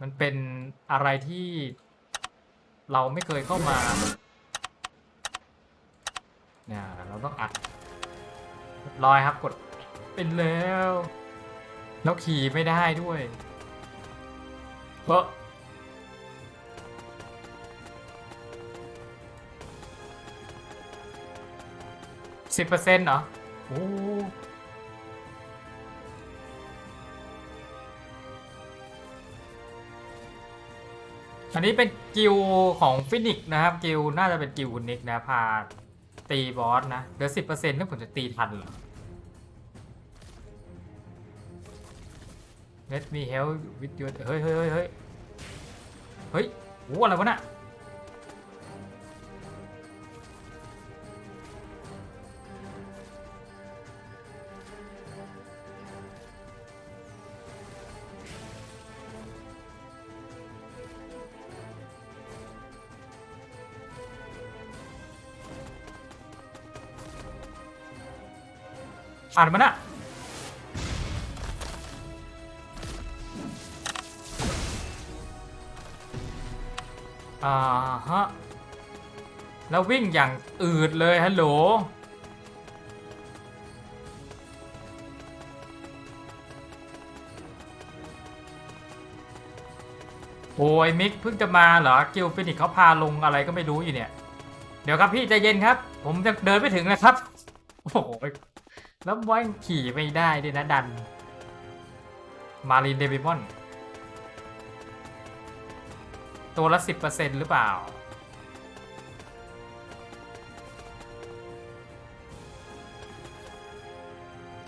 มันเป็นอะไรที่เราไม่เคยเข้ามาเนี่ยเราต้องอัดเรียบร้อยครับกดเป็นแล้ว แล้วขี่ไม่ได้ด้วยเพราะสิบเปอร์เซ็นต์เหรอโอ้ อันนี้เป็นกิลของฟินิกส์นะครับ กิลน่าจะเป็นกิลอุนิกนะพาตีบอสนะเหลือสิบเปอร์เซ็นต์นี่ผมจะตีทันเหรอ Let me help with your เฮ้ยเฮ้ยเฮ้ยเฮ้ยเฮ้ยโอ้อะไรวะน่ะ อ่านมันอะอ่าฮะ แล้ววิ่งอย่างอืดเลยฮัลโหลโอ้ยมิกเพิ่งจะมาเหรอกิลฟินิกเขาพาลงอะไรก็ไม่รู้อยู่เนี่ย เดี๋ยวครับพี่ใจเย็นครับ ผมจะเดินไปถึงนะครับ โอ้โห แล้วว่างขี่ไม่ได้ด้วยนะดัน มารีนเดบิมอน ตัวละสิบเปอร์เซ็นหรือเปล่า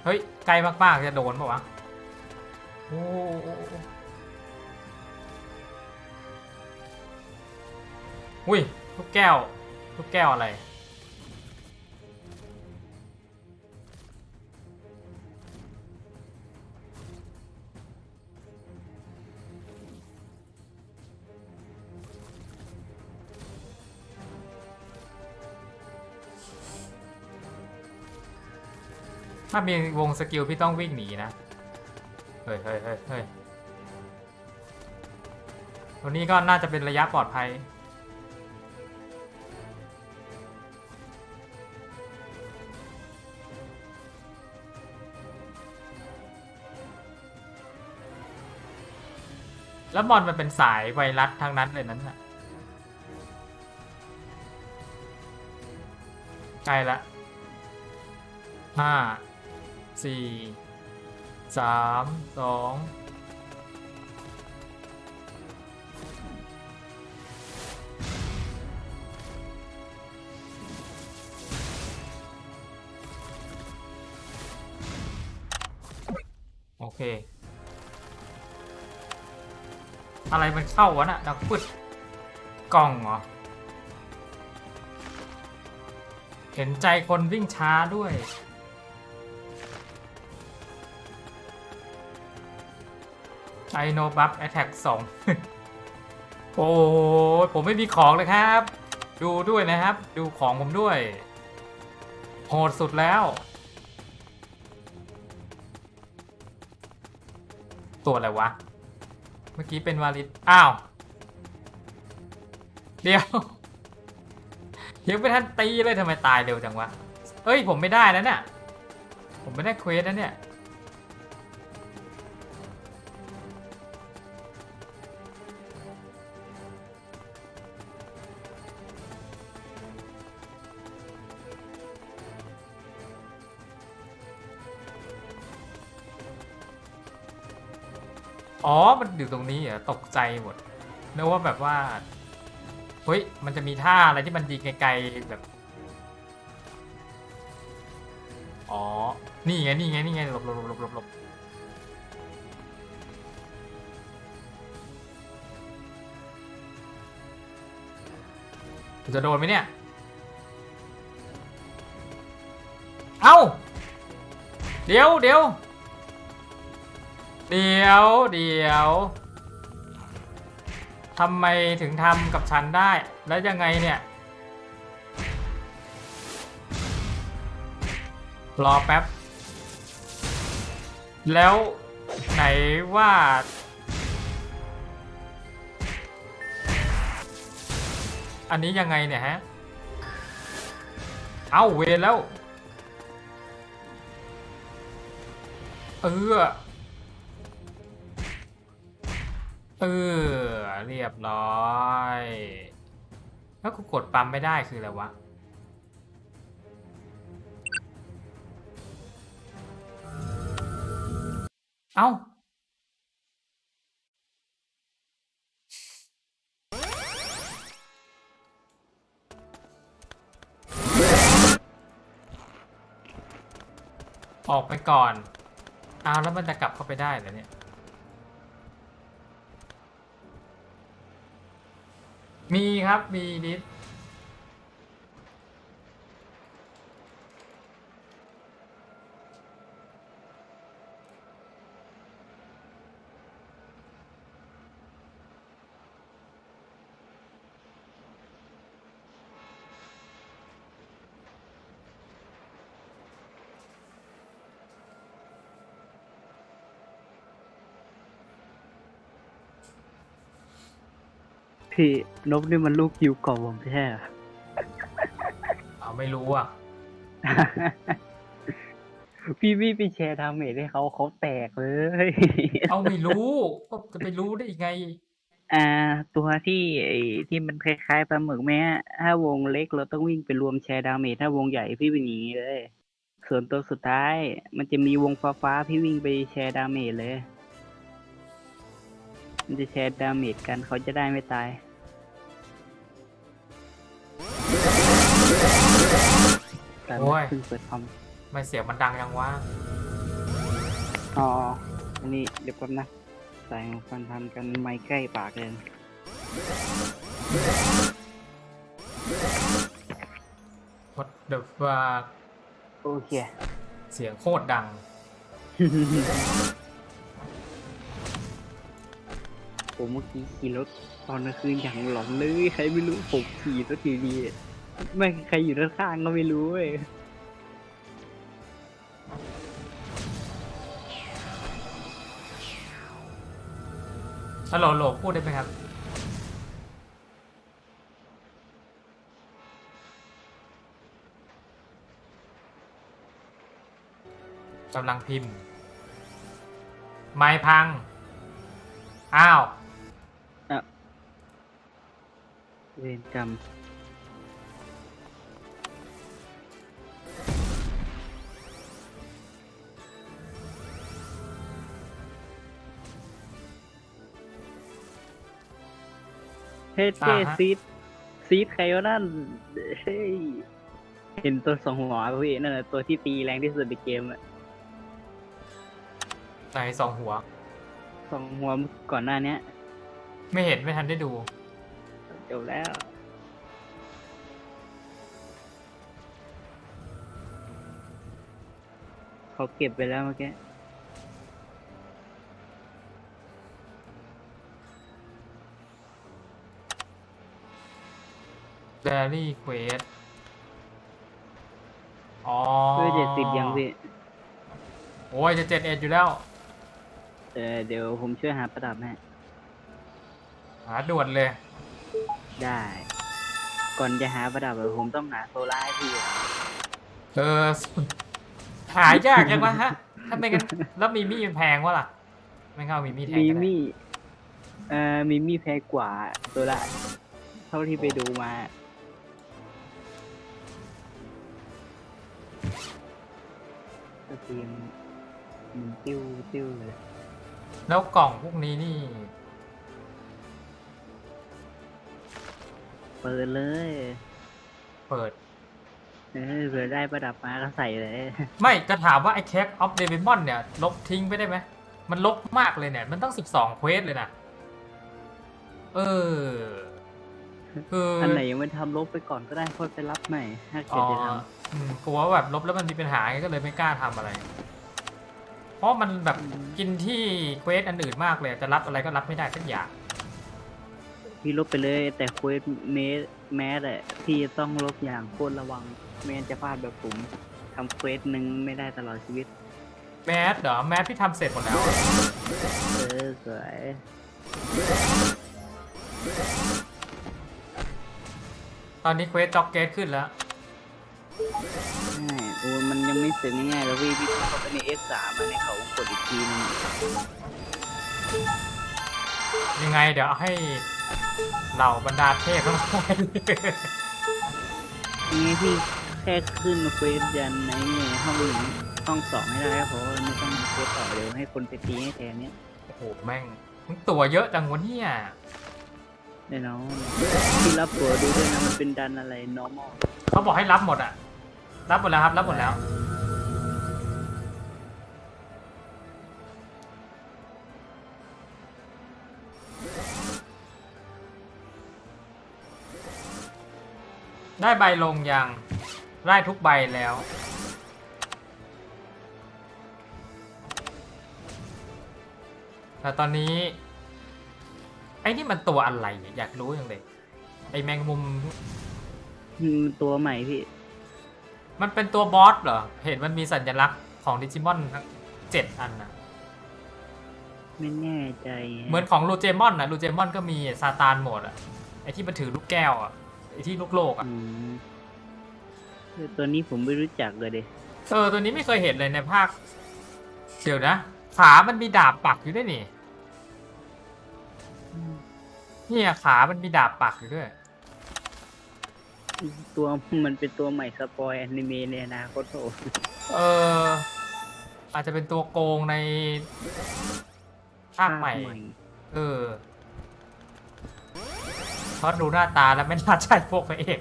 เฮ้ย ไกลมาก ๆ จะโดนปะวะ โอ้อุ้ย ลูกแก้ว ลูกแก้วอะไร ถ้ามีวงสกิลพี่ต้องวิ่งหนีนะ เฮ้ยเฮ้ยเฮ้ยเฮ้ยตัวนี้ก็น่าจะเป็นระยะปลอดภัย แล้วมอนมันเป็นสายไวรัสทางนั้นเลยนั้นน่ะใกล้ละห้า สี่สามสองโอเค อะไรมันเข้าวะน่ะดักปึดกล่องเหรอ เห็นใจคนวิ่งช้าด้วย ไอโนบัฟแอ t แทกสองโอ้ผมไม่มีของเลยครับ ดูด้วยนะครับ ดูของผมด้วย โหดสุดแล้ว ตัวอะไรวะ เมื่อกี้เป็นวาลิดอ้าว เดี๋ยวยังไม่ทันตีเลยทำไมตายเร็วจังวะเฮ้ยผมไม่ได้แล้วเนี่ยผมไม่ได้เควสนะเนี่ย อ๋อ มันอยู่ตรงนี้เหรอตกใจหมดนึกว่าแบบว่า เฮ้ย มันจะมีท่าอะไรที่มันยิงไกลๆแบบ อ๋อ นี่ไง นี่ไง นี่ไง หลบหลบหลบหลบหลบจะโดนไหมเนี่ย เอ้า เดี๋ยวเดี๋ยว เดี๋ยว เดี๋ยวทำไมถึงทำกับฉันได้ แล้วยังไงเนี่ย รอแป๊บ แล้วไหนว่าอันนี้ยังไงเนี่ยฮะ เอาเวแล้ว เออ เออเรียบร้อย แล้วกูกดปั๊มไม่ได้คืออะไรวะเอ้าออกไปก่อน อ้าวแล้วมันจะกลับเข้าไปได้เหรอเนี่ย มีครับมีดิส พี่นกนี่มันลูกคิวก่อผมแท้เหรอเอาไม่รู้อะ พี่พี่ไปแชร์ดาเมจให้เขาเขาแตกเลย เอาไม่รู้ ก็จะไปรู้ได้ยังไง อ่า ตัวที่ไอ้ที่มันคล้ายๆปลาหมึกแม้ถ้าวงเล็กเราต้องวิ่งไปรวมแชร์ดาเมจถ้าวงใหญ่พี่เป็นอย่างนี้เลย ส่วนตัวสุดท้าย มันจะมีวงฟ้าฟ้าๆพี่วิ่งไปแชร์ดาเมจเลย มันจะแชร์ดาเมจกันเขาจะได้ไม่ตาย แต่โอ้ยเพิ่งเปิดคอมไม่เสียงมันดังยังวะอ๋ออันนี้เดี๋ยวแป๊บนะสายของฟันทันกันไม่ใกล้ปากเลย What the fuck โอเค เสียงโคตรดัง ผมเมื่อกี้ขี่รถตอนกลางคืนอย่างหลอนเลยใครไม่รู้ผมขี่รถทีดีๆ ไม่ใครอยู่ด้านข้างก็ไม่รู้เว้ยฮัลโหลโหลพูดได้ไหมครับ กำลังพิมพ์ ไม่พัง อ้าว เวรกรรม เฮ้ยเท่อ่าฮะ ซีดซีดใครวะนั่นเฮ้ยเห็นตัวสองหัวป่ะพี่นั่นแหละตัวที่ตีแรงที่สุดในเกมอะไหนสองหัว สองหัวก่อนหน้าเนี้ยไม่เห็นไม่ทันได้ดู จบแล้ว เขาเก็บไปแล้วเมื่อกี้ d ดรี่เควสอ๋อเพื่อเจ็ดสิบยังพี่โอ้ยจะเจ็ดเอ็ดอยู่แล้ว เออเดี๋ยวผมช่วยหาประดับให้หาด่วนเลย ได้ ก่อนจะหาประดับอะผมต้องหาโซล่าให้พี่เออ หายากยังวะฮะ ถ้าไม่งั้นแล้วมีมีดแพงวะล่ะ ไม่เข้ามีมีดแพงมีก็ได้มี่เอ่อมีมี่แพงกว่าโซล่าเท่าที่ไปดูมา ก็เตรียมมันติ้วติ้วเลย แล้วกล่องพวกนี้นี่ เปิดเลยเปิด เออเผื่อได้ประดับมาก็ใส่เลย ไม่จะถามว่าไอ้เช็คออฟเดวิมอนเนี่ย ลบทิ้งไปได้ไหม มันลบมากเลยเนี่ย มันต้องสิบสองเควสเลยนะ เออ คืออัอันไหนยังไม่ทำลบไปก่อนก็ได้ค่อยไปรับใหม่ถ้าเกิอ๋ดอจะท อืมกลัวว่าแบบลบแล้วมันมีปัญหาไงก็เลยไม่กล้าทำอะไร เพราะมันแบบกินที่เควสอันอื่นมากเลยจะรับอะไรก็รับไม่ได้สักอย่างำพี่ลบไปเลย แต่เควสเมสแมสอะพี่ต้องลบอย่างโคตรระวังไม่งั้นจะพลาดแบบผมทำเควสหนึ่งไม่ได้ตลอดชีวิต แมสเหรอแมสพี่ทำเสร็จหมดแล้ว เออสวยอนนี้เควสจ็อกเกตขึ้นแล้ว ใช่โอ้มันยังไม่เสร็จง่ายๆแล้วพี่พี่เข้าไปใน S3 มาในเขากดอีกทีนึงยังไงเดี๋ยวเอาให้เหล่าบรรดาเทพทั้งหลาย ยังไงพี่แค่ขึ้นเควสยันในนี่ห้องหนึ่งห้องสองให้ได้ก็พอไม่ต้องเควสต่อเดี๋ยวให้คนไปตีให้แทนเนี้ยโอ้โหแม่งมึงตัวเยอะจังวะเนี่ยแน่นอนที่รับตัวดูด้วยนะมันเป็นดันอะไร normal เขาบอกให้รับหมดอะ รับหมดแล้วครับ รับหมดแล้ว ได้ใบลงยังได้ทุกใบแล้วแต่ตอนนี้ ไอ้นี่มันตัวอะไรเนี่ยอยากรู้อย่างเลยไอ้แมงมุม อืมตัวใหม่พี่ มันเป็นตัวบอสเหรอ เห็นมันมีสัญลักษณ์ของดิจิมอนทั้งเจ็ดอันนะไม่แน่ใจเหมือนของลูเจมอนนะลูเจมอนก็มีซาตานโหมดอะไอที่มันถือลูกแก้วอะไอที่ลูกโลกอะอืมเออตัวนี้ผมไม่รู้จักเลยเดเออตัวนี้ไม่เคยเห็นเลยในภาค เดี๋ยวนะ ขามันมีดาบปักอยู่ด้วยนี่เนี่ยขามันมีดาบปักอยู่ด้วย ตัวมันเป็นตัวใหม่สปอยอนิเมะในอนาคตโถเออ อาจจะเป็นตัวโกงในภาคใหม่ เออเพราะดูหน้าตาแล้วไม่น่าใช่พวกพระเอก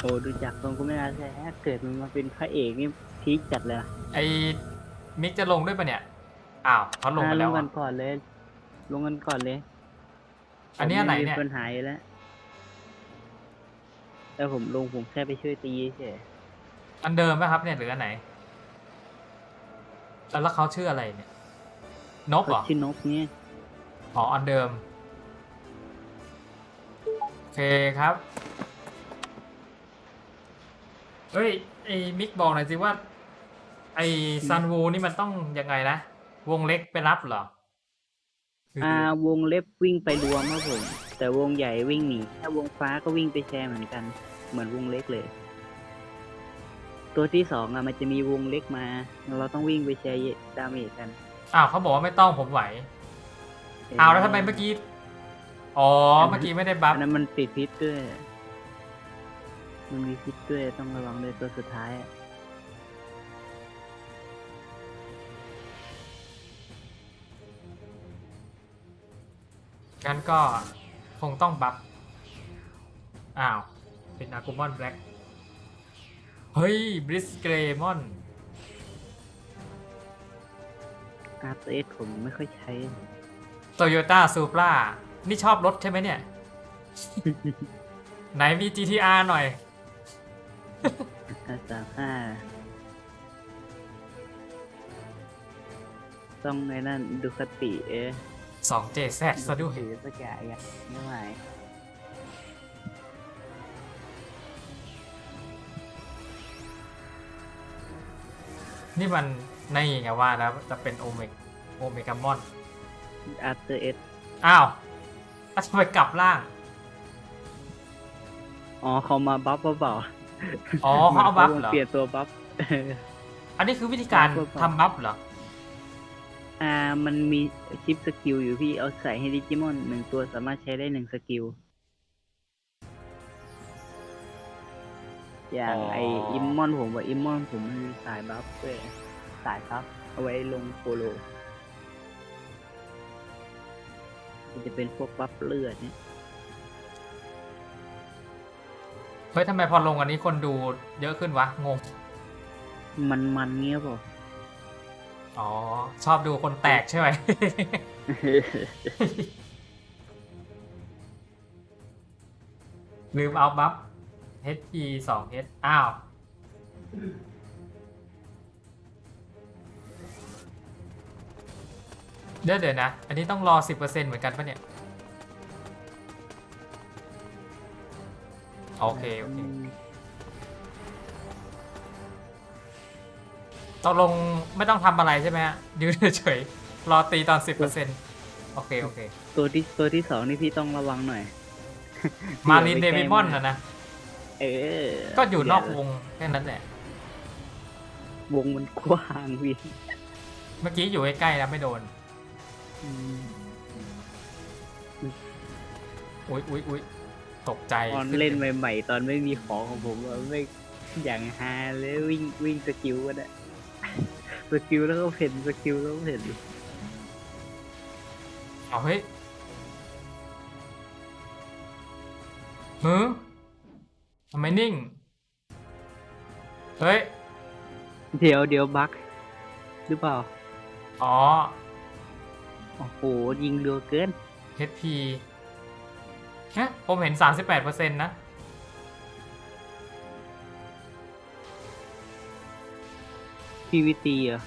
โอ้ดูจากตรงก็ไม่น่าใช่ถ้าเกิดมันมาเป็นพระเอกนี่พีคจัดเลยนะไอ้มิกจะลงด้วยปะเนี่ย อ้าวเขาลงไปอ่าแล้วกัอะนก่อนเลย ลงกันก่อนเลย อันนี้อันไหนเนี่ยผมม่มีปัญหาอยู่แล้ว แล้วผมลงผมแค่ไปช่วยตีเฉยอันเดิมไหมครับเนี่ยหรืออันไหน แล้วเขาชื่ออะไรเนี่ย นกเหรอ ชื่อนกเนี่ยอ๋ออันเดิม โอเคครับ เฮ้ยไอ้มิกบอกหน่อยสิว่า ไอ้ซันวูนี่มันต้องยังไงนะ วงเล็กไปรับเหรอคือออ่าวงเล็บวิ่งไปรวมครับผม แต่วงใหญ่วิ่งหนีถ้าวงฟ้าก็วิ่งไปแชร์เหมือนกัน เหมือนวงเล็กเลย ตัวที่สองอะมันจะมีวงเล็กมา เราต้องวิ่งไปแชร์ดาเมจกัน อ้าวเขาบอกว่าไม่ต้องผมไหวอ้าวแล้วทำไมเมื่อกี้ อ๋อ เมื่อกี้ไม่ได้บัฟอันนั้นมันติดพิษด้วย มันมีพิษด้วยต้องระวังเลยตัวสุดท้ายอะงั้นก็ คงต้องบัฟอ้าว เป็นอากูมอนแบล็กเฮ้ย บริสเกรมอนอาร์เอสผมไม่ค่อยใช้ โตโยต้าซูปรานี่ชอบรถใช่ไหมเนี่ย ไหนมี GTR หน่อยอาสามห้าต้องในนั่นดูคติเอ๊ะ 2JZ ซะด้วยถือสักอย่างอย่างไม่ไหวนี่มันในไงว่าแล้วจะเป็นโอเมกโอเมกามอนอาร์เอสอ้าวแล้วทำไมกลับล่าง อ๋อเขามาบัฟเปล่าอ๋อเขาเอาบัฟหมืนเหรอ เปลี่ยนตัวบัฟอันนี้คือวิธีการบัฟบัฟทำบัฟเหรอ อ่า มันมีชิปสกิลอยู่พี่ เอาใส่ให้ดิจิมอนหนึ่งตัวสามารถใช้ได้หนึ่งสกิล อย่างอ๋อไออิมมอนผมว่าอิมมอนผมมันมีสายบัฟด้วยสายบัฟเอาไว้ลงโปโลมันจะเป็นพวกบัฟเลือดเนี่ยเฮ้ยทำไมพอลงอันนี้คนดูเยอะขึ้นวะ งง มันมันๆเงี้ยเปล่า อ๋อ ชอบดูคนแตกใช่ไหม ลืมเอาบัฟ HP 2 H อ้าว เดี๋ยวเดี๋ยวนะ อันนี้ต้องรอ 10%เหมือนกันปะเนี่ย โอเค โอเค ตกลงไม่ต้องทำอะไรใช่ไหมฮะยืนเฉยๆรอตีตอน10%โอเคโอเค ตัวที่ตัวที่สองนี่พี่ต้องระวังหน่อย มารินเดี๋เดยวไปวิมอนใกล้มากนะนะ เออก็อยู่นอกวงแค่นั้นแหละ วงมันกว้างพี่เมื่อกี้อยู่ใกล้ๆแล้วไม่โดน อืมอุ๊ยอุ๊ยอุ๊ยตกใจตอนเล่นใหม่ ๆ ตอนไม่มีของของผมอะไม่อย่างฮาเลยวิ่งวิ่งสกิลกันอะ สกิลแล้วก็เห็นสกิลแล้วก็เห็นเอาเฮ้ยหือทำไมนิ่ง เฮ้ย เดี๋ยวเดี๋ยวบักหรือเปล่า อ๋อ โอ้โห ยิงเร็วเกิน HP ฮะผมเห็น 38%นะ PVT อะ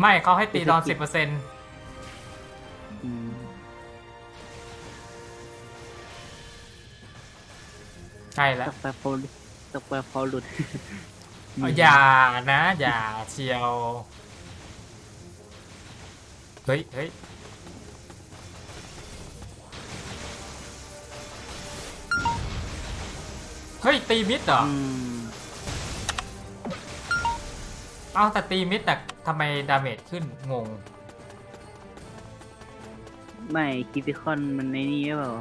ไม่เขาให้ตีตอน70 10%อืมใช่แล้วสักแป๊บพอสักแป๊บพอหลุดเอาอย่านะ อย่าเชียว เฮ้ยเฮ้ยเฮ้ยตีมิดเหรอ อืม เอ้าแต่ตีมิดแต่ทำไมดาเมจขึ้นงง ไม่คิติคอนมันในนี้หรือเปล่า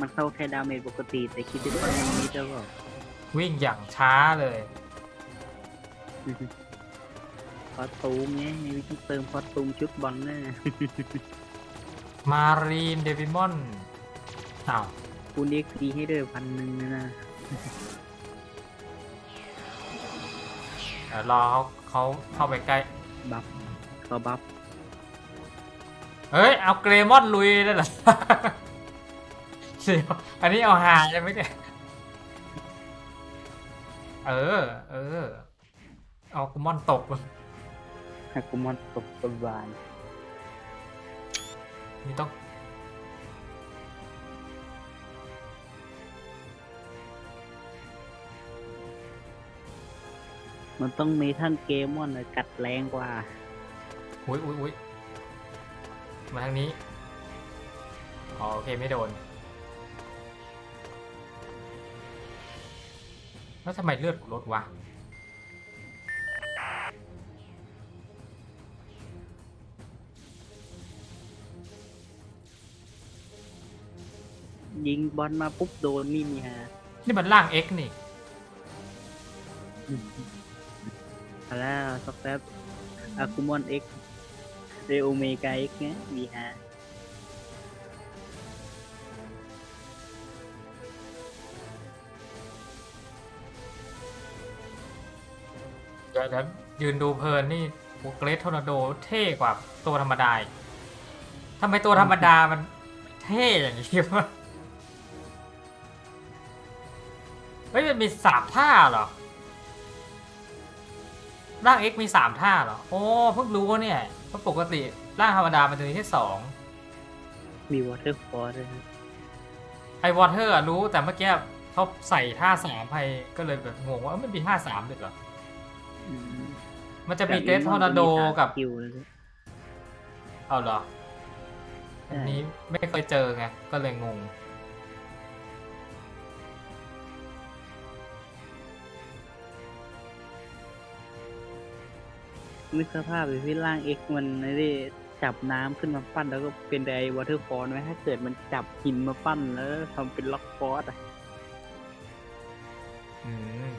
มันเข้าแค่ดาเมจปกติ แต่คิติคอนมันนี้หรือเปล่าวิ่งอย่างช้าเลย คอสตูมไงวิธีเติมคอสตูมชุดบอลน่ะ มารีนเดวิมอนอ้าวคุณเอ็กซ์ดีให้ด้วยพันหนึ่งนะ ดี๋ยวรอเขาเขาเข้าไปใกล้ บัฟก็บัฟเฮ้ย เอาเกรมอนลุยได้เหรอเสียวอันนี้เอาหาใช่ไหมเนี่ย เออ เออ เอากุมอนตกฮากุมอนตบกบาลนี่ต้อง มันต้องมีท่านเกมอนน่ะกัดแรงกว่า อุ้ยอุ้ยอุ้ยมาทางนี้อ๋อโอเคไม่โดน แล้วทำไมเลือดกูลดวะ ยิงบอลมาปุ๊บโดนนี่นี่ฮะ นี่มันล่าง X นี่ อาแล้วสักแป๊บอากุมอนเอ็กเรโอเมกาเอ็กเนี่ยมีฮะเดี๋ยวยืนดูเพลินนี่โอเกรสทอร์นาโดเท่กว่าตัวธรรมดาทำไมตัวธรรมดามันเท่อย่างนี้วะเฮ้ยมันมีสามท่าเหรอ ร่าง X มีสามท่าเหรอ โอ้เพิ่งรู้เนี่ยเพราะปกติร่างธรรมดามันจะมีแค่สองมีวอเตอร์ฟอร์ด้วยนะไอวอเทอร์รู้แต่เมื่อกี้เขาใส่ท่าสามไปก็เลยแบบงงว่าเอ้ามันมีท่าสามด้วยเหรอ อืมมันจะมีเกรสทอร์นาโดกับ คิวเลยเอาเหรอใช่อันนี้ไม่เคยเจอไง ก็เลยงง นึกสภาพเลยที่ร่างเอ็กมันไม่ได้จับน้ำขึ้นมาปั้นแล้วก็เป็นไดวอเตอร์ฟอร์ไหมถ้าเกิดมันจับหินมาปั้นแล้วทำเป็นล็อกฟอร์สอะอืม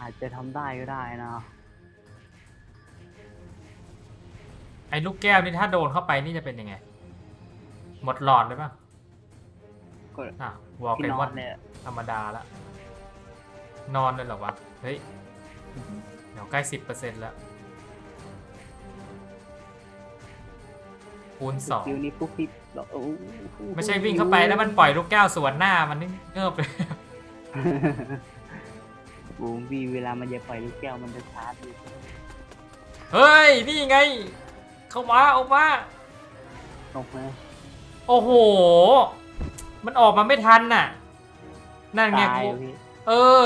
อาจจะทำได้ก็ได้นะ ไอ้ลูกแก้วนี่ถ้าโดนเข้าไปนี่จะเป็นยังไง หมดหลอดเลยป่ะก็อะวอลที่เกนมออนนเนี่ยธรรมดาละนอนเลยเหรอวะ เฮ้ย เดี๋ยวใกล้สิบเปอร์เซ็นต์แล้ว คูณสองคิวนี้ปุ๊บปิ๊บแล้วโอ้โหไม่ใช่วิ่งเข้าไปแล้วมันปล่อยลูกแก้วสวนหน้ามันนี่เงิบเลยโอ้วีเวลามันจะปล่อยลูกแก้วมันจะชาร์จอยู่เฮ้ย นี่ไง เข้ามาออกมาออกมาโอ้โห มันออกมาไม่ทันน่ะ นั่นไงตายกูพี่ เออ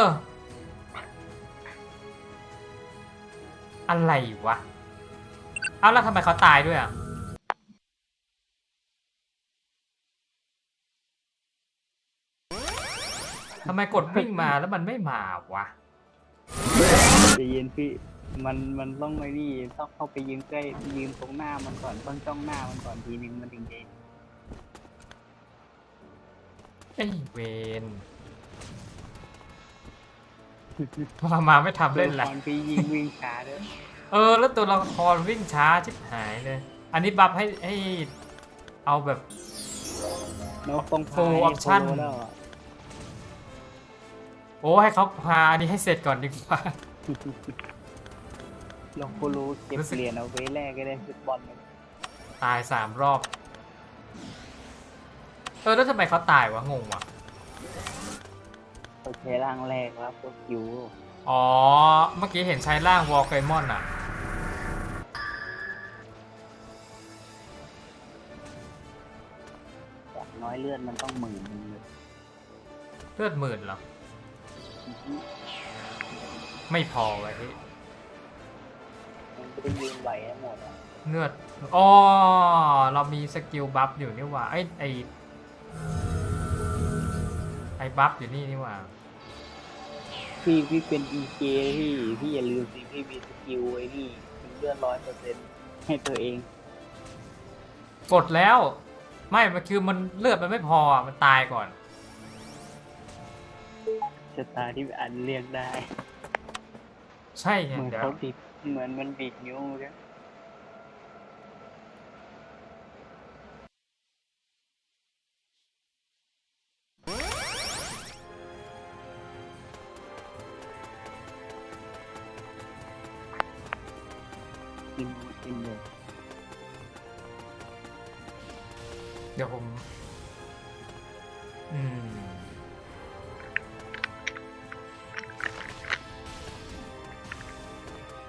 อะไรวะ เอาแล้วทำไมเขาตายด้วยอะทำไมกดวิ่งมาแล้วมันไม่มาวะจะเย็นพี่มันมันต้องไอ้นี่ต้องเข้าไปยืนใกล้ยืนตรงหน้ามันก่อนต้องจ้องหน้ามันก่อนทีนึงมันถึงจะไอเวน มามาไม่ทำเล่นแหละตัวคพี่ยิงวิ่งช้าด้วยเออ แล้วตัวละครวิ่งช้าชิบหายเลย อันนี้บัฟให้ให้เอาแบบ นกต้อง Full พาย option โคโลแล้วอะโอ้ให้เขาพาอันนี้ให้เสร็จก่อนดีกว่า ลองโคโลเก็บรู้สึก เหรียญเอาไว้แรกก็ได้ฟุตบอลเลยตายสามรอบ เออ แล้วทำไมเขาตายวะ งงวะ เขาใช้ร่างแรกครับพวกคิวอ๋อ เมื่อกี้เห็นใช้ร่างวอลเกมอนอะ จากน้อยเลือดมันต้องหมื่นหนึงเลยเลือดหมื่นเหรอไม่พอวะพี่มันไม่ได้ยืนไหวทั้งหมดอะเลือดอ๋อเรามีสกิลบัฟอยู่นี่หว่าไอไอไอบัฟอยู่นี่นี่หว่า พี่พี่เป็นอีเพี่พี่อย่าลืมสิพี่มีสกิลไอ้นี่เป็นเลือดร้อยเปอร์เซ็นต์ให้ตัวเอง กดแล้ว ไม่มันคือมันเลือดมันไม่พออะมันตายก่อน ชะตาที่อันเรียกได้ ใช่ไงเหมือนเดี๋ยว เขาบิดเหมือนมันบิดนิ้วเลย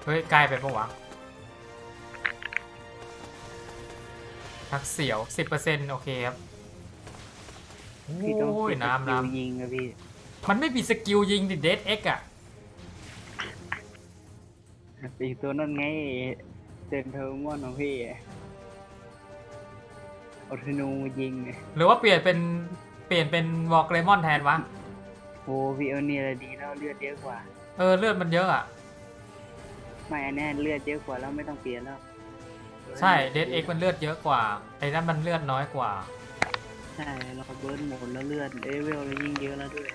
ฮ้ยใกล้ไปปะวะทักเสียวสิบเปอร์เซ็นต์โอเคครับพี่ต้องโอ้ยเก็บน้ำสกิลน้ำยิงอะพี่ มันไม่มีสกิลยิงดิเดสเอ็กอะอีกตัวนั่นไงเซนเทอร์มอนของพี่เอาธนูมายิงเนี่ยหรือว่าเปลี่ยนเป็นเปลี่ยนเป็นวอลเกรมอนแทนวะโอ้พี่เอาเนี่ยดีแล้วเลือดเยอะกว่า เออเลือดมันเยอะอะ ไม่อันนี้เลือดเยอะกว่าแล้วไม่ต้องเปลี่ยนแล้วใช่เดสเอ็กมันเลือดเยอะกว่าไอ้นั่นมันเลือดน้อยกว่า ใช่เราเบิร์นหมดแล้วเลือดเอเวลเรายิ่งเยอะแล้วด้วย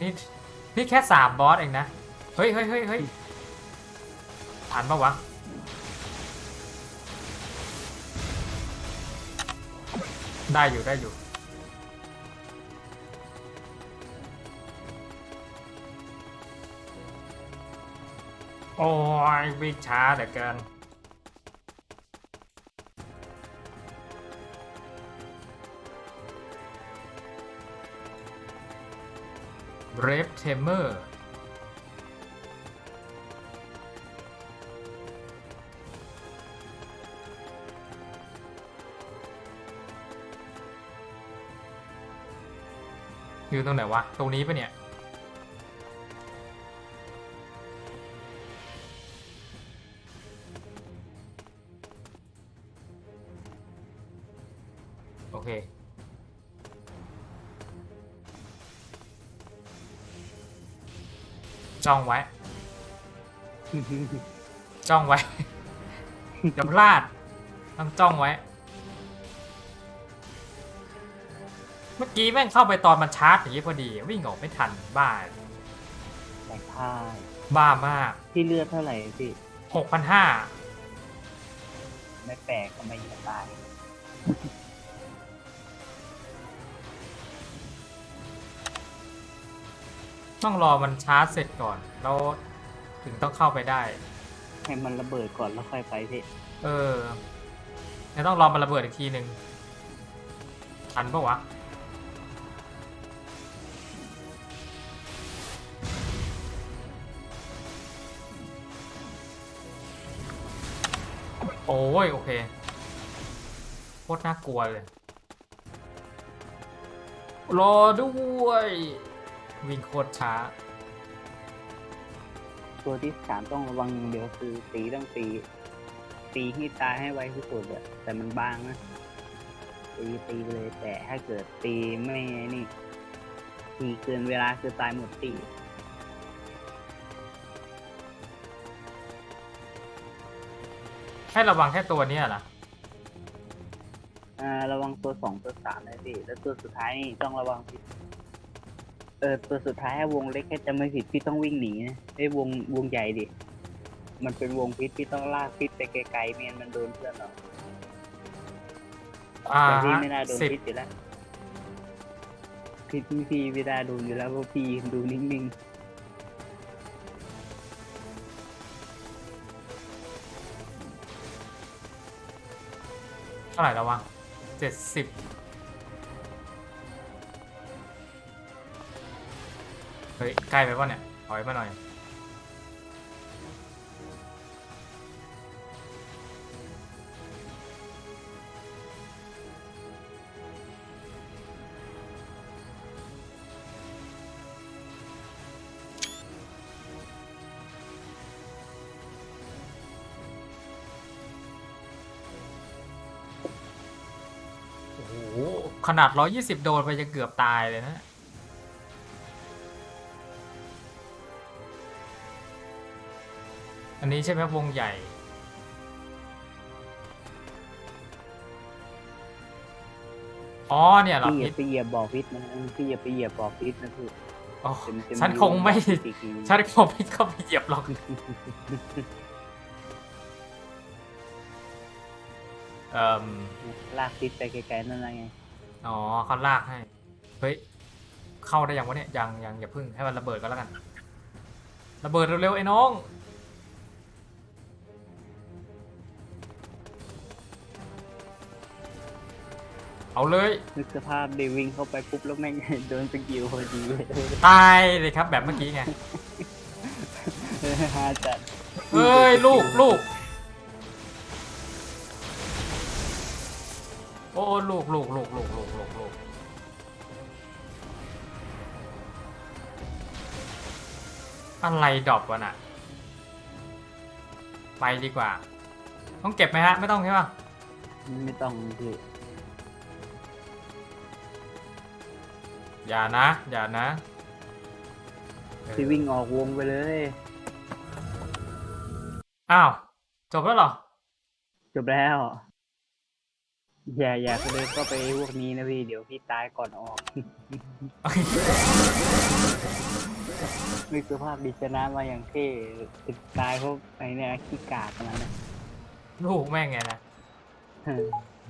นี่นี่แค่สามบอสเองนะ เฮ้ยเฮ้ยเฮ้ยเฮ้ยผ่านปะวะได้อยู่ได้อยู่ โอ้ยวิ่งช้าเหลือเกินเรฟเทมเมอร์อยู่ตรงไหนวะ ตรงนี้ปะเนี่ย จ้องไว้ จ้องไว้อย่าพลาด ต้องจ้องไว้ เมื่อกี้แม่งเข้าไปตอนมันชาร์จอย่างนี้พอดี วิ่งออกไม่ทันบ้าแต่พ่ายบ้ามากที่เลือดเท่าไหร่พี่หกพันห้าไม่แปลกทำไมจะตาย ต้องรอมันชาร์จเสร็จก่อน แล้วถึงต้องเข้าไปได้ ให้มันระเบิดก่อนแล้วค่อยไปพี่เออแล้วต้องรอมันระเบิดอีกทีหนึ่งทันปะวะ โอ้ย โอเคโคตรน่ากลัวเลย รอด้วย วิ่งโคตรช้า ตัวที่สามต้องระวังอย่างเดียวคือตีต้องตี ตีที่ตายให้ไวที่สุดอะแต่มันบางนะตีตีไปเลยแต่ถ้าเกิดตีไม่นี่ตีเกินเวลาคือตายหมดตีให้ระวังแค่ตัวเนี้ยเหรออ่าระวังตัวสองตัวสามเลยพี่แล้วตัวสุดท้ายนี่ต้องระวังพี่เออตัวสุดท้ายถ้าวงเล็กแค่จะไม่ผิดพี่ต้องวิ่งหนีนะไอ้ยวงวงใหญ่ดิ มันเป็นวงพิษพี่ต้องลากพิษไปไกลๆไม่งั้นมันโดนเพื่อนเราอ่าแต่พี่ไม่น่าโดนสิบพิษอยู่แล้วพิษพี่ไม่ได้โดนอยู่แล้วเพราะพี่ดูนิ่งเท่าไหร่แล้ววะเจ็ดสิบ เฮ้ยใกล้ไปป่ะเนี่ยถอยมาหน่อยโอ้โหขนาด 120 โดนไปจะเกือบตายเลยนะ อันนี้ใช่ไหมวงใหญ่ อ๋อเนี่ยๆเหรอพี่อพิย่าษไปเหยียบบ่อพิษนะเออพี่อย่าไปเหยียบบ่อพิษนะพี่อ๋อเต็มเต็มฉันคงไม่วบ่อพิษอีกทีฉันคงไม่เข้าไปเหยียบหรอก เอ่มลากพิษไปไกลๆนั่นไงอ๋อเขาลากให้ เฮ้ย เข้าได้ยังวะเนี่ย ยังยังอย่าพึ่งให้มันระเบิดก็แล้วกัน ระเบิดเร็วๆไอ้น้อง เอาเลย นึกสภาพเดวิ่งเข้าไปปุ๊บแล้วแม่ง โดนสกิลพอดีเลยตายเลยครับแบบเมื่อกี้ไง ฮาจัดเฮ้ยลูกลูก โอ้ลูกลูกลูกลูกลูกลูกลูกอะไรดรอปวะน่ะ ไปดีกว่า ต้องเก็บไหมฮะ ไม่ต้องใช่ปะไม่ต้องพี่อ ย่านะ อย่านะเออพี่วิ่งออกวงไปเลย อ้าวจบแล้วเหรอ จบแล้ว อย่าอย่าไปเลยก็ไปพวกนี้นะพี่ เดี๋ยวพี่ตายก่อนออกนึกสภาพดิชนะมาอย่างเท่ติดตายเพราะไอ้เนี่ยขี้กากมันนะลูกแม่งไงนะ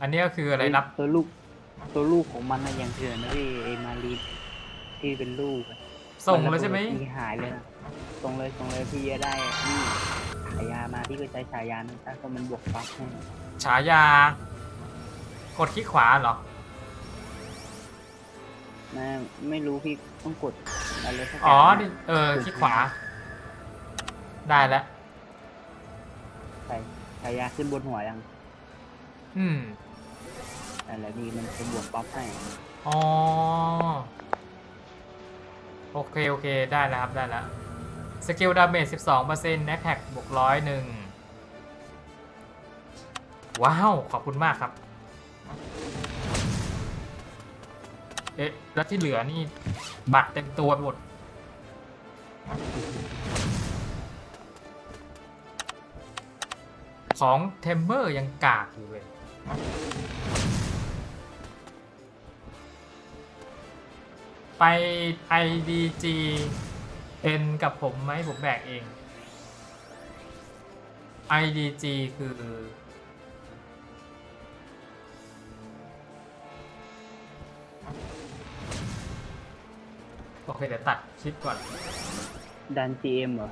อันนี้ก็คืออะไรรับตัวลูก ตัวลูกของมันนะอย่างเถื่อนนะพี่ไอมารีนที่เป็นลูกอะส่งเลยใช่ไหมนระบิดพี่หายเลยนะส่งเลยส่งเลยพี่จะได้นี่ฉายามาพี่ก็ใช้ฉายานั้นถ้าก็มันบวกบัฟให้ฉายา กดคลิกขวาเหรอ นะไม่รู้พี่ต้องกดอะไรสักอย่างอ๋อนะนี่เออคลิกขวา ได้แล้ว ใส่ฉายาขึ้นบนหัวยัง อืม อะไรพี่มันจะบวกบัฟให้อ๋อ โอเค โอเค ได้แล้วครับ ได้แล้วสกิลดาเมจ12%แอคแท็กบวกร้อยหนึ่งว้าว ขอบคุณมากครับ เอ๊ะ แล้วที่เหลือนี่ บัตรเต็มตัวหมด ของเทมเมอร์ยังกากอยู่เลย IDG เป็นกับผมไหมผมแบกเอง IDG คือ โอเค เดี๋ยวตัดคลิปก่อน ดันจีเอ็มเหรอ